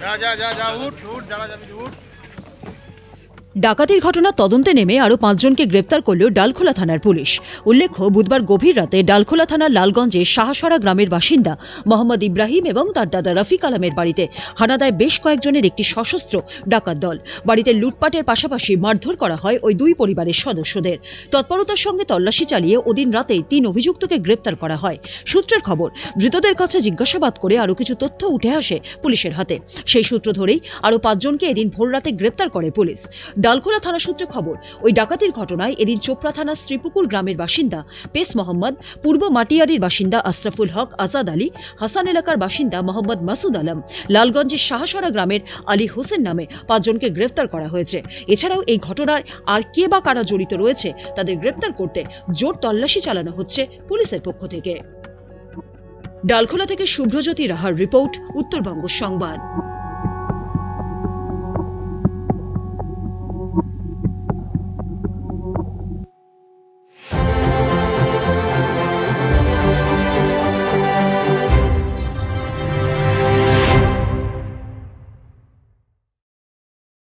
যা যা যা যা উঠ উঠ যারা যাবি উঠ। ডাকাতির ঘটনা তদন্তে নেমে আরও পাঁচজনকে গ্রেপ্তার করল ডালখোলা থানার পুলিশ। উল্লেখ্য, বুধবার গভীর রাতে ডালখোলা থানার লালগঞ্জে সাহাসরা গ্রামের বাসিন্দা মোহাম্মদ ইব্রাহিম এবং তার দাদা রফিক আলমের বাড়িতে হানাদায় বেশ কয়েকজনের একটি সশস্ত্র ডাকাত দল। বাড়িতে লুটপাটের পাশাপাশি মারধর করা হয় ওই দুই পরিবারের সদস্যদের। তৎপরতার সঙ্গে তল্লাশি চালিয়ে ওদিন রাতেই তিন অভিযুক্তকে গ্রেপ্তার করা হয়। সূত্রের খবর, ধৃতদের কাছে জিজ্ঞাসাবাদ করে আরও কিছু তথ্য উঠে আসে পুলিশের হাতে। সেই সূত্র ধরেই আরও পাঁচজনকে এদিন ভোররাতে গ্রেপ্তার করে পুলিশ। ডালখোলা থানা সূত্রে খবর, ওই ডাকাতির ঘটনায় এদিন চোপড়া থানার শ্রীপুকুর গ্রামের বাসিন্দা পেস মোহাম্মদ, পূর্ব মাটিয়ারির বাসিন্দা আশরাফুল হক, আজাদ আলী, হাসান এলাকার বাসিন্দা মোহাম্মদ মাসুদ আলম, লালগঞ্জের সাহাসরা গ্রামের আলী হোসেন নামে পাঁচজনকে গ্রেফতার করা হয়েছে। এছাড়াও এই ঘটনায় আর কে বা কারা জড়িত রয়েছে, তাদের গ্রেপ্তার করতে জোর তল্লাশি চালানো হচ্ছে পুলিশের পক্ষ থেকে। ডালখোলা থেকে শুভ্রজ্যোতি রাহার রিপোর্ট, উত্তরবঙ্গ সংবাদ।